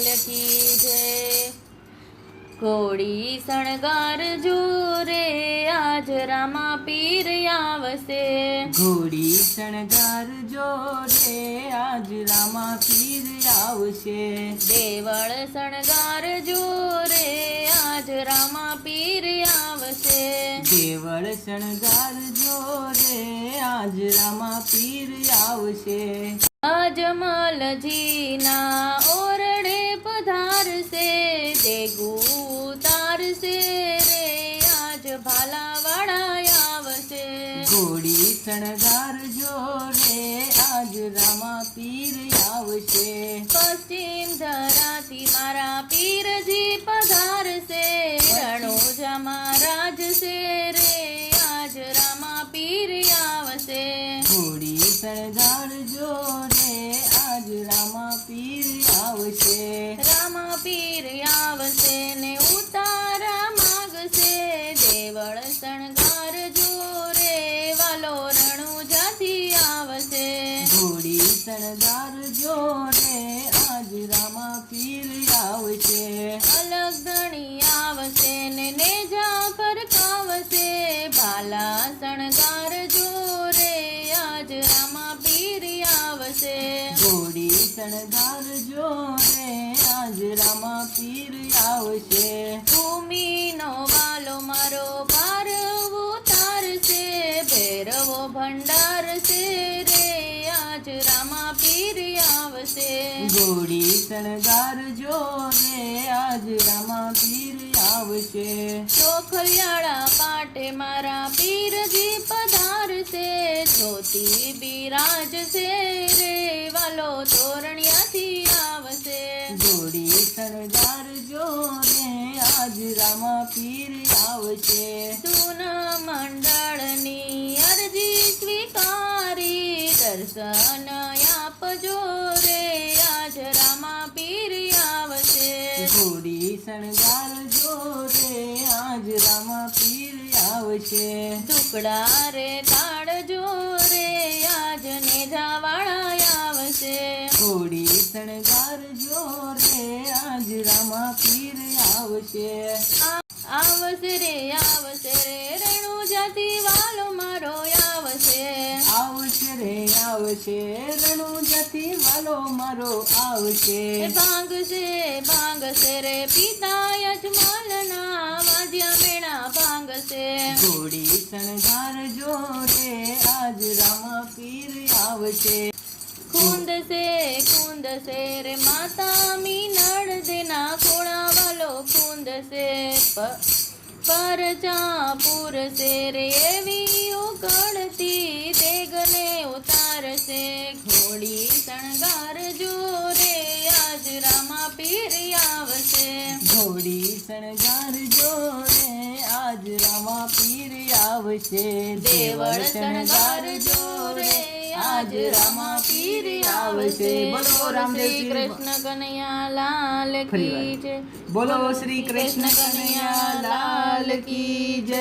લાલ કી જય ઘોડી શણગાર જોરે આજ રામા પીર આવશે. ઘોડી શણગાર જોરે આજ રામા પીર આવશે. દેવળ શણગાર જોરે આજ રામા પીર આવશે. દેવળ શણગાર જોરે આજ રામા પીર આવશે. અજમલજીના ઓરડે પધારશે દેગુ તારશે રે આજ ભાલાવાળા આવશે ઘોડી શણગાર જોરે આજ રામા પીર આવશે પશ્ચિમ ધરાથી મારા પીરજી પધારશે રણોજામાં રાજશે રે આજ રામા પીર આવશે ઘોડી શણગાર જોરે આજ રામા પીર આવશે. રામા પીર આવશે ને ઉતારા માગશે. દેવળ શણગાર જોરે વાલો રણુજાથી આવશે. ઘોડી શણગાર જોરે આવશે ઘોડી શણગાર જો રે રામા પીર આવશે. ભૂમિનો વાલો મારો ભારવો તારશે ભેરવો ભંડાર છે રે આજરામાં પીર આવશે. ઘોડી શણગાર જો રે રામા પીર આવશે. ચોખલિયાળા પાટે મારા પીરજી પધારશે જ્યોતિ બિરાજશે રે વાલો તોરણિયાથી આવશે. ઘોડી શણગાર જોને આજ રામા પીર આવશે. સુના મંડળની અરજી સ્વીકારી દર્શન આપજો રે આજ રામા પીર આવશે. ઘોડી શણગાર રામા પીર આવશે ટુકડા રે કાઢજો રે આજ નેજાવાળા આવશે. ઘોડી શણગારજો રે આજ રામા પીર આવશે. આવશે રે આવશે રે રેણુ જાતિ વાલો મારો આવશે. આવશે રે આવશે રણુ જાતિ વાલો મારો આવશે. ભાંગશે ભાંગશે રે પિતા મેણા ભાંગશે ઘોડી શણગાર જોરે આજ રામા પીર આવશે. કુંદશે કુંદશે રે માતા નડ દેના ખોળા વાલો કુંદશે પ- પરચા સે રે એવી ઉકળતી દેગને ઉતારશે ઘોડી શણગાર જોરે આજ રામા પીર આવશે. ઘોડી શણગાર પીર આવશે. દેવળ શણગાર જોરે આજ રામા પીર આવશે. બોલો રામદેવ શ્રી કૃષ્ણ કનૈયા લાલ કી જય. બોલો શ્રી કૃષ્ણ કનૈયા લાલ કી જય.